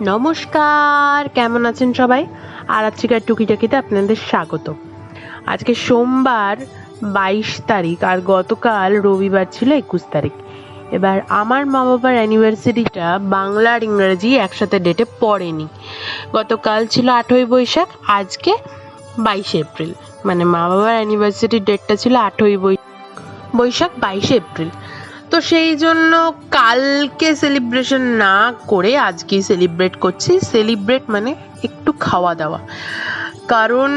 নমস্কার, কেমন আছেন সবাই? আর আজকের টুকিটাকিতে আপনাদের স্বাগত। আজকে সোমবার বাইশ তারিখ আর গতকাল রবিবার ছিল একুশ তারিখ। এবার আমার মা বাবার অ্যানিভার্সারিটা বাংলা আর ইংরেজি একসাথে ডেটে পড়েনি। গতকাল ছিল আঠই বৈশাখ, আজকে বাইশে এপ্রিল। মানে মা বাবার অ্যানিভার্সারি ডেটটা ছিল আঠই বৈ, বৈশাখ বাইশে এপ্রিল। তো সেই জন্য কালকে সেলিব্রেশন না করে আজকেই সেলিব্রেট করছি। সেলিব্রেট মানে একটু খাওয়া দাওয়া। কারণ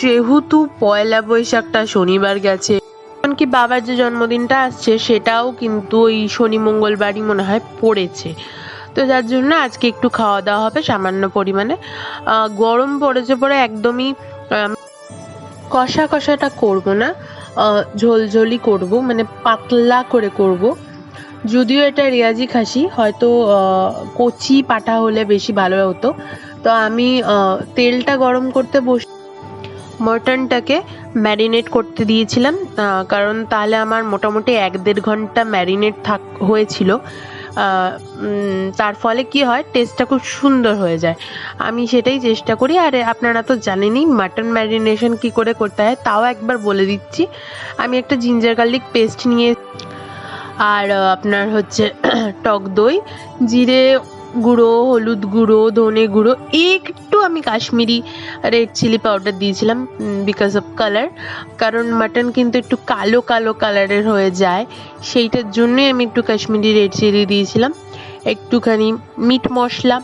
যেহেতু পয়লা বৈশাখটা শনিবার গেছে এমনকি বাবার যে জন্মদিনটা আসছে সেটাও কিন্তু ওই শনি মঙ্গলবারই মনে হয় পড়েছে। তো যার জন্য আজকে একটু খাওয়া দাওয়া হবে সামান্য পরিমাণে। গরম পড়েছে পরে একদমই কষা কষাটা করব না। ঝোলঝোলি করব মানে পাতলা করে করব। যদিও এটা রেয়াজি খাসি, হয়তো কচি পাটা হলে বেশি ভালো হতো। তো আমি তেলটা গরম করতে বস, মটনটাকে ম্যারিনেট করতে দিয়েছিলাম কারণ তাহলে আমার মোটামুটি এক দেড় ঘণ্টা ম্যারিনেট থাক, হয়েছিল। তার ফলে কি হয় টেস্টটা খুব সুন্দর হয়ে যায়। আমি সেটাই চেষ্টা করি, আর আপনারা তো জানেনই মাটন ম্যারিনেশন কি করে করতে হয়, তাও একবার বলে দিচ্ছি। আমি একটা জিঞ্জার গার্লিক পেস্ট নিয়ে আর আপনার হচ্ছে টক দই, জিরে গুঁড়ো, হলুদ গুঁড়ো, ধনে গুঁড়ো, একটু আমি কাশ্মীরি রেড চিলি পাউডার দিয়েছিলাম বিকজ অফ কালার কারণ মাটন কিন্তু একটু কালো কালো কালারের হয়ে যায়, সেইটার জন্যই আমি একটু কাশ্মীরি রেড চিলি দিয়েছিলাম, একটুখানি মিট মশলা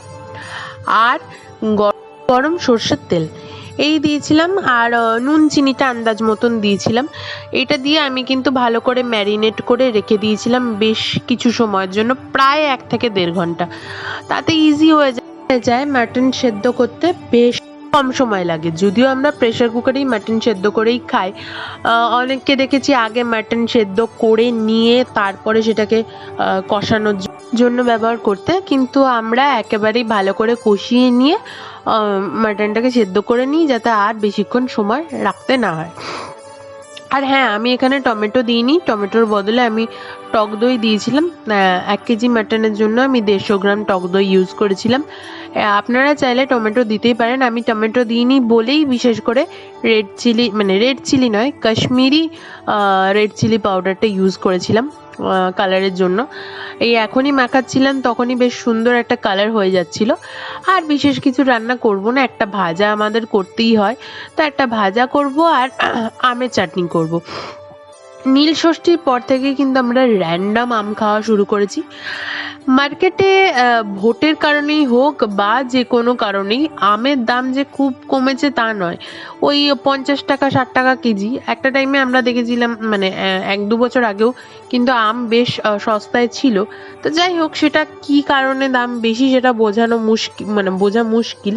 আর গরম সর্ষের তেল। এই দিয়েছিলাম আর নুন চিনিটা আন্দাজ মতন দিয়েছিলাম। এটা দিয়ে আমি কিন্তু ভালো করে ম্যারিনেট করে রেখে দিয়েছিলাম বেশ কিছু সময়ের জন্য, প্রায় এক থেকে দেড় ঘণ্টা। তাতে ইজি হয়ে যায় যায় মাটন সেদ্ধ করতে বেশ কম সময় লাগে। যদিও আমরা প্রেশার কুকারেই মাটন সেদ্ধ করেই খাই। অনেককে দেখেছি আগে মাটন সেদ্ধ করে নিয়ে তারপরে সেটাকে কষানোর জ- জন্য ব্যবহার করতে, কিন্তু আমরা একেবারেই ভালো করে কষিয়ে নিয়ে মাটনটাকে সেদ্ধ করে নিই যাতে আর বেশিক্ষণ সময় রাখতে না হয়। আর হ্যাঁ আমি এখানে টমেটো দিইনি। টমেটোর বদলে আমি টক দই দিয়েছিলাম। এক কেজি মাটনের জন্য আমি দেড়শো গ্রাম টক দই ইউজ করেছিলাম। আপনারা চাইলে টমেটো দিতেই পারেন। আমি টমেটো দিইনি বলেই বিশেষ করে রেড চিলি মানে রেড চিলি নয়, কাশ্মীরি রেড চিলি পাউডারটা ইউজ করেছিলাম কালারের জন্য। এই এখনই মাখাচ্ছিলাম, তখনই বেশ সুন্দর একটা কালার হয়ে যাচ্ছিল। আর বিশেষ কিছু রান্না করব না, একটা ভাজা আমাদের করতেই হয়। তো একটা ভাজা করব আর আমের চাটনি করব। নীল ষষ্ঠীর পর থেকে কিন্তু আমরা র্যান্ডাম আম খাওয়া শুরু করেছি। মার্কেটে ভোটের কারণেই হোক বা যে কোনো কারণেই, আমের দাম যে খুব কমেছে তা নয়। ওই পঞ্চাশ টাকা, ষাট টাকা কেজি। একটা টাইমে আমরা দেখেছিলাম মানে এক দু বছর আগেও কিন্তু আম বেশ সস্তায় ছিল। তো যাই হোক, সেটা কি কারণে দাম বেশি সেটা বোঝানো মুশকিল মানে বোঝা মুশকিল।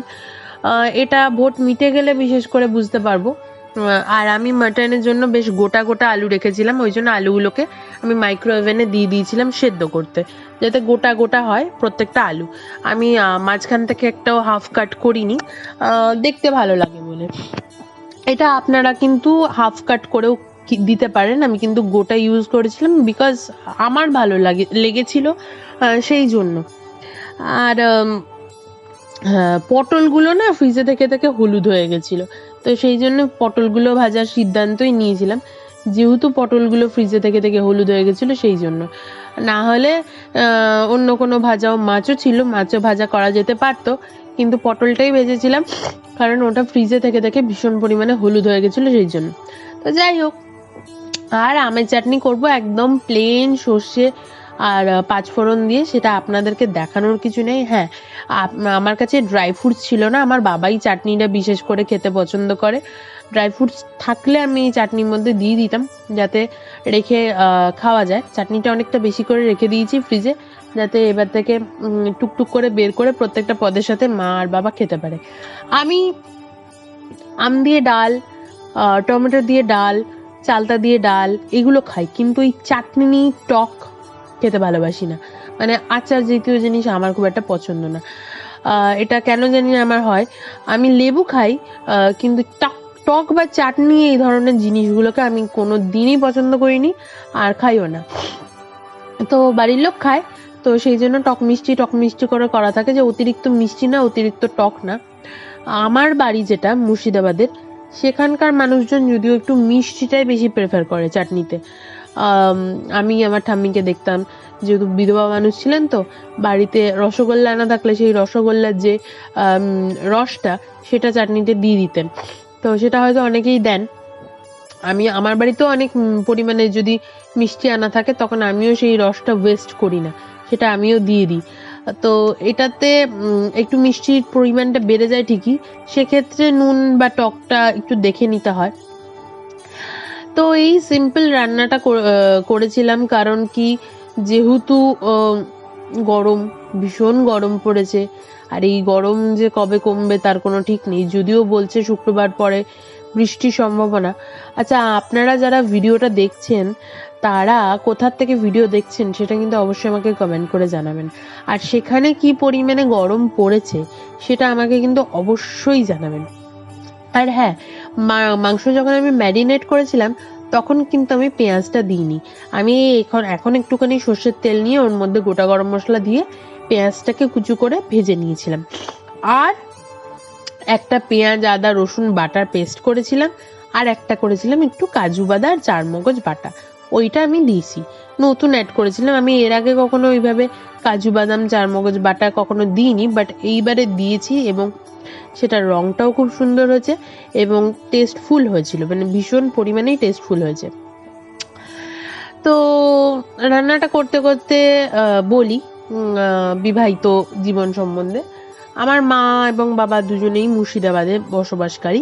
এটা ভোট মিটে গেলে বিশেষ করে বুঝতে পারব। আর আমি মাটনের জন্য বেশ গোটা গোটা আলু রেখেছিলাম, ওই জন্য আলুগুলোকে আমি মাইক্রো ওভেনে দিয়ে দিয়েছিলাম সেদ্ধ করতে, যাতে গোটা গোটা হয় প্রত্যেকটা আলু। আমি মাঝখান থেকে একটাও হাফ কাট করিনি দেখতে ভালো লাগে বলে। এটা আপনারা কিন্তু হাফ কাট করেও দিতে পারেন, আমি কিন্তু গোটা ইউজ করেছিলাম বিকজ আমার ভালো লাগে, লেগেছিল সেই জন্য। আর পটলগুলো না ফ্রিজে থেকে থেকে হলুদ হয়ে গেছিল। তো সেই জন্য পটলগুলো ভাজার সিদ্ধান্তই নিয়েছিলাম। যেহেতু পটলগুলো ফ্রিজে থেকে থেকে হলুদ হয়ে গেছিল সেই জন্য। না হলে অন্য কোনো ভাজাও মাছও ছিল, মাছও ভাজা করা যেতে পারতো। কিন্তু পটলটাই ভেজেছিলাম, কারণ ওটা ফ্রিজে থেকে থেকে ভীষণ পরিমাণে হলুদ হয়ে গেছিল সেই জন্য। তো যাই হোক, আর আমের চাটনি করব একদম প্লেন সর্ষে আর পাঁচফোড়ন দিয়ে সেটা আপনাদেরকে দেখানোর কিছু নেই। হ্যাঁ আমার কাছে ড্রাই ফ্রুটস ছিল না, আমার বাবাই চাটনিটা বিশেষ করে খেতে পছন্দ করে। ড্রাই ফ্রুটস থাকলে আমি এই চাটনির মধ্যে দিয়ে দিতাম, যাতে রেখে খাওয়া যায়। চাটনিটা অনেকটা বেশি করে রেখে দিয়েছি ফ্রিজে, যাতে এবার থেকে টুকটুক করে বের করে প্রত্যেকটা পদের সাথে মা আর বাবা খেতে পারে। আমি আম দিয়ে ডাল টমেটো দিয়ে ডাল, চালতা দিয়ে ডাল, এগুলো খাই, কিন্তু এই চাটনি, টক খেতে ভালোবাসি না। মানে আচার জাতীয় জিনিস আমার খুব একটা পছন্দ না। এটা কেন জানি আমার হয়। আমি লেবু খাই কিন্তু টক টক বা চাটনি এই ধরনের জিনিসগুলোকে আমি কোনো দিনই পছন্দ করিনি আর খাইও না। তো বাড়ির লোক খায়, তো সেই জন্য টক মিষ্টি টক মিষ্টি করে করা থাকে যে অতিরিক্ত মিষ্টি না, অতিরিক্ত টক না। আমার বাড়ি যেটা, মুর্শিদাবাদের, সেখানকার মানুষজন যদিও একটু মিষ্টিটাই বেশি প্রেফার করে চাটনিতে। আম, আমি আমার ঠাম্মিকে দেখতাম যেহেতু বিধবা মানুষ ছিলেন তো বাড়িতে রসগোল্লা আনা থাকলে সেই রসগোল্লার যে রসটা সেটা চাটনিতে দিয়ে দিতেন। তো সেটা হয়তো অনেকেই দেন। আমি আমার বাড়িতেও অনেক পরিমাণে যদি মিষ্টি আনা থাকে তখন আমিও সেই রসটা ওয়েস্ট করি না। সেটা আমিও দিয়ে দিই। তো এটাতে একটু মিষ্টির পরিমাণটা বেড়ে যায় ঠিকই। সেক্ষেত্রে নুন বা টকটা একটু দেখে নিতে হয়। তো এই সিম্পল রান্নাটা কর- করেছিলাম কারণ কি, যেহেতু গরম, ভীষণ গরম পড়েছে। আর এই গরম যে কবে কমবে তার কোনো ঠিক নেই। যদিও বলছে শুক্রবার পরে বৃষ্টির সম্ভাবনা। আচ্ছা আপনারা যারা ভিডিওটা দেখছেন, তারা কোথার থেকে ভিডিও দেখছেন সেটা কিন্তু অবশ্যই আমাকে কমেন্ট করে জানাবেন। আর সেখানে কি পরিমাণে গরম পড়েছে সেটা আমাকে কিন্তু অবশ্যই জানাবেন। আর হ্যাঁ মাংস যখন আমি ম্যারিনেট করেছিলাম, তখন কিন্তু আমি পেঁয়াজটা দিইনি। আমি এখন এখন একটুখানি সর্ষের তেল নিয়ে ওর মধ্যে গোটা গরম মশলা দিয়ে পেঁয়াজটাকে কুচু করে ভেজে নিয়েছিলাম। আর একটা পেঁয়াজ, আদা, রসুন বাটার পেস্ট করেছিলাম, আর একটা করেছিলাম একটু কাজু বাদা আর চারমগজ বাটা। ওইটা আমি দিয়েছি। নতুন অ্যাড করেছিলাম। আমি এর আগে কখনো ওইভাবে কাজু বাদাম, চারমগজ বাটা কখনো দিইনি বাট এইবারে দিয়েছি এবং সেটার রংটাও খুব সুন্দর হয়েছে এবং টেস্টফুল হয়েছিল মানে ভীষণ পরিমাণেই টেস্টফুল হয়েছে। তো রান্নাটা করতে করতে বলি বিবাহিত জীবন সম্বন্ধে। আমার মা এবং বাবা দুজনেই মুর্শিদাবাদে বসবাসকারী।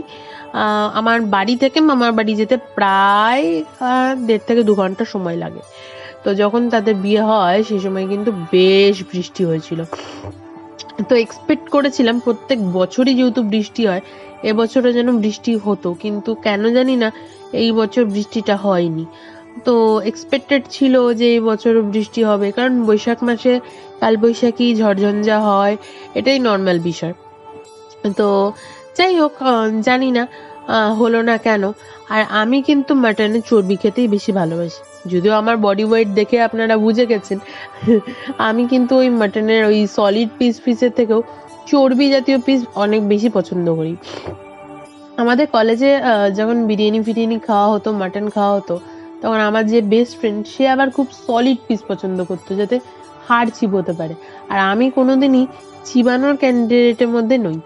আমার বাড়ি থেকে মামার বাড়ি যেতে প্রায় দেড় থেকে দু ঘণ্টা সময় লাগে। তো যখন তাদের বিয়ে হয় সেই সময় কিন্তু বেশ বৃষ্টি হয়েছিল। তো এক্সপেক্ট করেছিলাম প্রত্যেক বছরই যেহেতু বৃষ্টি হয়, এবছরও যেন বৃষ্টি হতো, কিন্তু কেন জানি না এই বছর বৃষ্টিটা হয়নি। তো এক্সপেক্টেড ছিল যে এই বছরও বৃষ্টি হবে, কারণ বৈশাখ মাসে কালবৈশাখী, ঝড়ঝঞ্ঝা হয়, এটাই নর্মাল বিষয়। তো যাই হোক জানি না হলো না কেন। আর আমি কিন্তু মাটনের চর্বি খেতেই বেশি ভালোবাসি। যদিও আমার বডি ওয়েট দেখে আপনারা বুঝে গেছেন, আমি কিন্তু ওই মাটনের ওই সলিড পিস পিসের থেকেও চর্বি জাতীয় পিস অনেক বেশি পছন্দ করি। আমাদের কলেজে যখন বিরিয়ানি ফিরিয়ানি খাওয়া হতো মাটন খাওয়া হতো, তখন আমার যে বেস্ট ফ্রেন্ড সে আবার খুব সলিড পিস পছন্দ করতো, যাতে হাড় চিবোতে পারে। আর আমি কোনোদিনই চিবানোর ক্যান্ডিডেটের মধ্যে নই।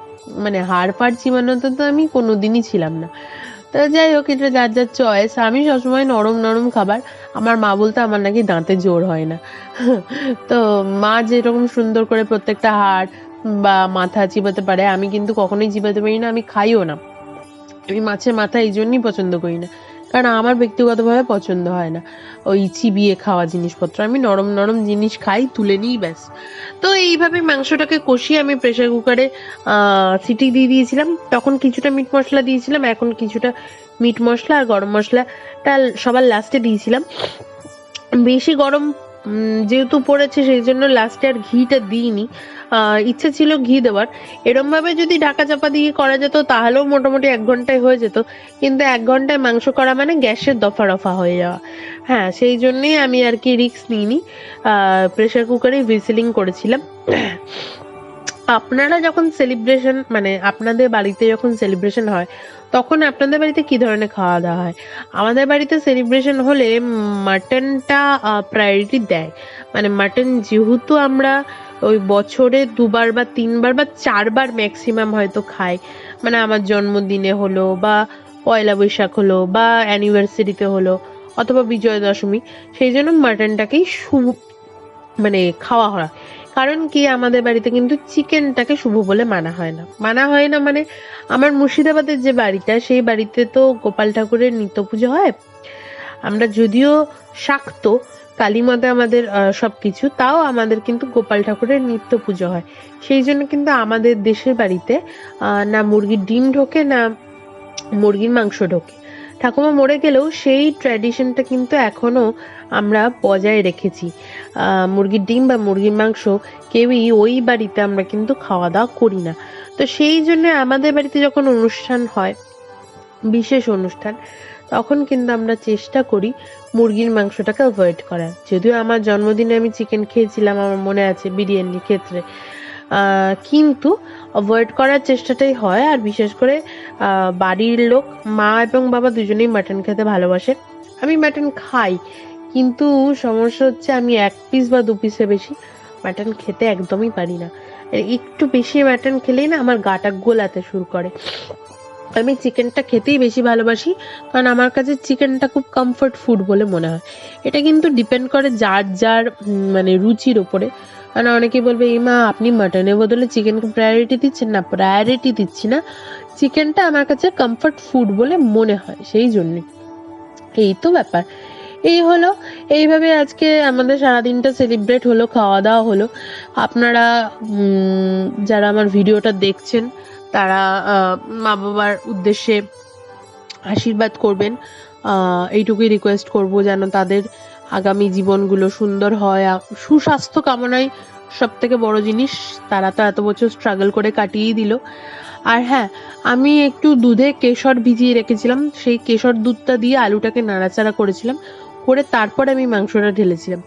মানে হাড় ফাড় চিবানোতে তো আমি কোনোদিনই ছিলাম না। তো যাই হোক, এটা যার যার চয়েস আমি সবসময় নরম নরম খাবার, আমার মা বলতে আমার নাকি দাঁতে জোর হয় না। তো মা যেরকম সুন্দর করে প্রত্যেকটা হাড় বা মাথা চিবাতে পারে, আমি কিন্তু কখনোই চিবাতে পারি না, আমি খাইও না। আমি মাছের মাথা এই জন্যই পছন্দ করি না। কারণ আমার ব্যক্তিগতভাবে পছন্দ হয় না। ওই চিবিয়ে খাওয়া জিনিসপত্র। আমি নরম নরম জিনিস খাই, তুলে নিই, ব্যাস। তো এইভাবে মাংসটাকে কষিয়ে আমি প্রেশার কুকারে সিটি দিয়ে দিয়েছিলাম। তখন কিছুটা মিট মশলা দিয়েছিলাম, এখন কিছুটা মিট মশলা আর গরম মশলাটা সবার লাস্টে দিয়েছিলাম। বেশি গরম যেহেতু পড়েছে, সেই জন্য লাস্টে আর ঘিটা দিইনি। ইচ্ছে ছিল ঘি দেওয়ার। এরম ভাবে যদি ঢাকা চাপা দিয়ে করা যেত, তাহলেও মোটামুটি এক ঘন্টায় হয়ে যেত। কিন্তু এক ঘন্টায় মাংস করা মানে গ্যাসের দফা রফা হয়ে যাওয়া। হ্যাঁ সেই জন্যেই আমি আর কি রিক্স নিইনি। প্রেসার কুকারে হুইসেলিং করেছিলাম। আপনারা যখন সেলিব্রেশন মানে আপনাদের বাড়িতে যখন সেলিব্রেশন হয়, তখন আপনাদের বাড়িতে কি ধরনের খাওয়া দাওয়া হয়? আমাদের বাড়িতে সেলিব্রেশন হলে মাটনটা প্রায়োরিটি দেয়। মানে মাটন যেহেতু আমরা ওই বছরে দুবার বা তিনবার বা চারবার ম্যাক্সিমাম হয়তো খাই। মানে আমার জন্মদিনে হলো বা পয়লা বৈশাখ হলো বা অ্যানিভার্সারিতে হলো অথবা বিজয় দশমী সেই জন্য মাটনটাকেই মানে খাওয়া হয়। কারণ কি আমাদের বাড়িতে কিন্তু চিকেনটাকে শুভ বলে মানা হয় না। মানা হয় না মানে আমার মুর্শিদাবাদের যে বাড়িটা সেই বাড়িতে তো গোপাল ঠাকুরের নিত্য পুজো হয়। আমরা যদিও শাক্ত কালীমাতে আমাদের আহ, সবকিছু তাও আমাদের কিন্তু গোপাল ঠাকুরের নিত্য পুজো হয়। সেই জন্য কিন্তু আমাদের দেশের বাড়িতে না মুরগির ডিম ঢোকে না মুরগির মাংস ঢোকে। ঠাকুমা মরে গেলেও সেই ট্র্যাডিশনটা কিন্তু এখনও আমরা বজায় রেখেছি। মুরগির ডিম বা মুরগির মাংস কেউই ওই বাড়িতে আমরা কিন্তু খাওয়া দাওয়া করি না। তো সেই জন্য আমাদের বাড়িতে যখন অনুষ্ঠান হয়, বিশেষ অনুষ্ঠান, তখন কিন্তু আমরা চেষ্টা করি মুরগির মাংসটাকে অ্যাভয়েড করার। যদিও আমার জন্মদিনে আমি চিকেন খেয়েছিলাম, আমার মনে আছে বিরিয়ানির ক্ষেত্রে। কিন্তু অ্যাভয়েড করার চেষ্টাটাই হয় আর বিশেষ করে বাড়ির লোক মা এবং বাবা দুজনেই মাটন খেতে ভালোবাসে। আমি মাটন খাই কিন্তু সমস্যা হচ্ছে আমি এক পিস বা দু পিসে বেশি মাটন খেতে একদমই পারি না। একটু বেশি মাটন খেলেই না আমার গাটা গোলাতে শুরু করে। আমি চিকেনটা খেতেই বেশি ভালোবাসি, কারণ আমার কাছে চিকেনটা খুব কমফর্ট ফুড বলে মনে হয়। এটা কিন্তু ডিপেন্ড করে যার যার মানে রুচির ওপরে। কারণ অনেকেই বলবে, এই মা, আপনি মাটনের বদলে চিকেনকে প্রায়োরিটি দিচ্ছেন না? প্রায়োরিটি দিচ্ছি না। চিকেনটা আমার কাছে কমফর্ট ফুড বলে মনে হয়, সেই জন্যে। এই তো ব্যাপার। এই হলো, এইভাবে আজকে আমাদের সারাদিনটা সেলিব্রেট হলো খাওয়া দাওয়া হলো। আপনারা যারা আমার ভিডিওটা দেখছেন, তারা মা বাবার উদ্দেশ্যে আশীর্বাদ করবেন। এইটুকুই রিকোয়েস্ট করব যেন তাদের আগামী জীবনগুলো সুন্দর হয়। সুস্বাস্থ্য কামনাই সব থেকে বড় জিনিস। তারা তো এত বছর স্ট্রাগল করে কাটিয়েই দিল। আর হ্যাঁ আমি একটু দুধে কেশর ভিজিয়ে রেখেছিলাম। সেই কেশর দুধটা দিয়ে আলুটাকে নাড়াচাড়া করেছিলাম। করে তারপর আমি মাংসটা ঢেলেছিলাম।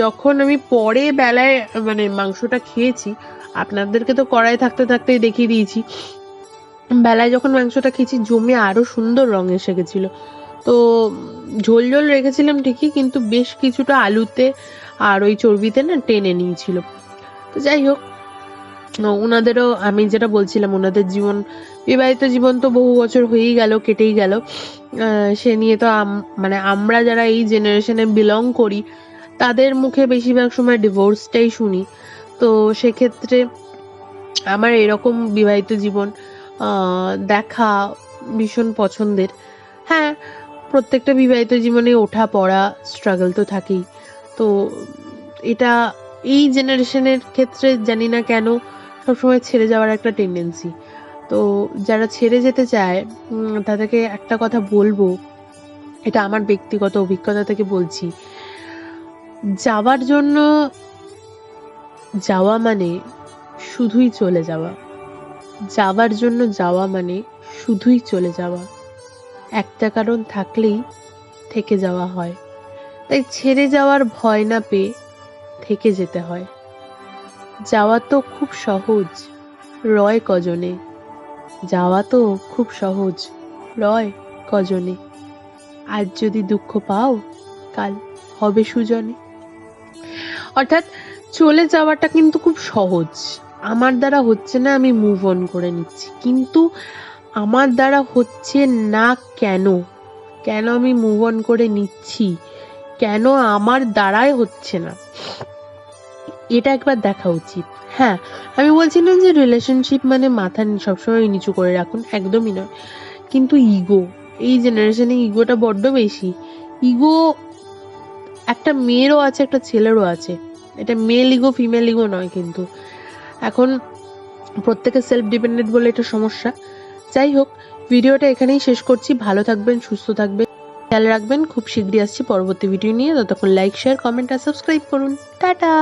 যখন আমি পরে বেলায় মানে মাংসটা খেয়েছি, আপনাদেরকে তো কড়াই থাকতে থাকতেই দেখিয়ে দিয়েছি, বেলায় যখন মাংসটা খেয়েছি, জমে আরও সুন্দর রং এসে গেছিল। তো ঝোল ঝোল রেখেছিলাম ঠিকই, কিন্তু বেশ কিছুটা আলুতে আর ওই চর্বিতে না টেনে নিয়েছিল। তো যাই হোক ওনাদেরও আমি যেটা বলছিলাম ওনাদের জীবন, বিবাহিত জীবন তো বহু বছর হয়েই গেল, কেটেই গেল। সে নিয়ে তো মানে আমরা যারা এই জেনারেশনে বিলং করি, তাদের মুখে বেশিরভাগ সময় ডিভোর্সটাই শুনি। তো সেক্ষেত্রে আমার এরকম বিবাহিত জীবন দেখা ভীষণ পছন্দের। হ্যাঁ প্রত্যেকটা বিবাহিত জীবনে ওঠা, পড়া স্ট্রাগল তো থাকেই। তো এটা এই জেনারেশনের ক্ষেত্রে জানি না কেন সবসময় ছেড়ে যাওয়ার একটা টেন্ডেন্সি তো যারা ছেড়ে যেতে চায় তাদেরকে একটা কথা বলব, এটা আমার ব্যক্তিগত অভিজ্ঞতা থেকে বলছি। যাওয়ার জন্য যাওয়া মানে শুধুই চলে যাওয়া। যাওয়ার জন্য যাওয়া মানে শুধুই চলে যাওয়া। একটা কারণ থাকলেই থেকে যাওয়া হয়। তাই ছেড়ে যাওয়ার ভয় না পেয়ে থেকে যেতে হয়। যাওয়া তো খুব সহজ। রয় কজনে। যাওয়া তো খুব সহজ। রয় কজনে। আজ যদি দুঃখ পাও, কাল হবে সুজনে। অর্থাৎ চলে যাওয়াটা কিন্তু খুব সহজ। আমার দ্বারা হচ্ছে না, আমি মুভ অন করে নিচ্ছি। কিন্তু আমার দ্বারা হচ্ছে না কেন? কেন আমি মুভ অন করে নিচ্ছি? কেন আমার দ্বারাই হচ্ছে না? এটা একবার দেখা উচিত। হ্যাঁ আমি বলছি না যে রিলেশনশিপ মানে মাথা সবসময় নিচু করে রাখুন, একদমই নয়। কিন্তু ইগো এই জেনারেশনে ইগোটা বড্ড বেশি। ইগো একটা মেয়েরও আছে, একটা ছেলেরও আছে। এটা মেল ইগো ফিমেল ইগো নয় কিন্তু। এখন প্রত্যেকের সেলফ ডিপেন্ডেন্ট বলে এটা সমস্যা। যাই হোক, ভিডিওটা এখানেই শেষ করছি। ভালো থাকবেন, সুস্থ থাকবেন। খেয়াল রাখবেন, খুব শীঘ্রই আসছি পরবর্তী ভিডিও নিয়ে। ততক্ষণ লাইক শেয়ার কমেন্ট আর সাবস্ক্রাইব করুন। টাটা!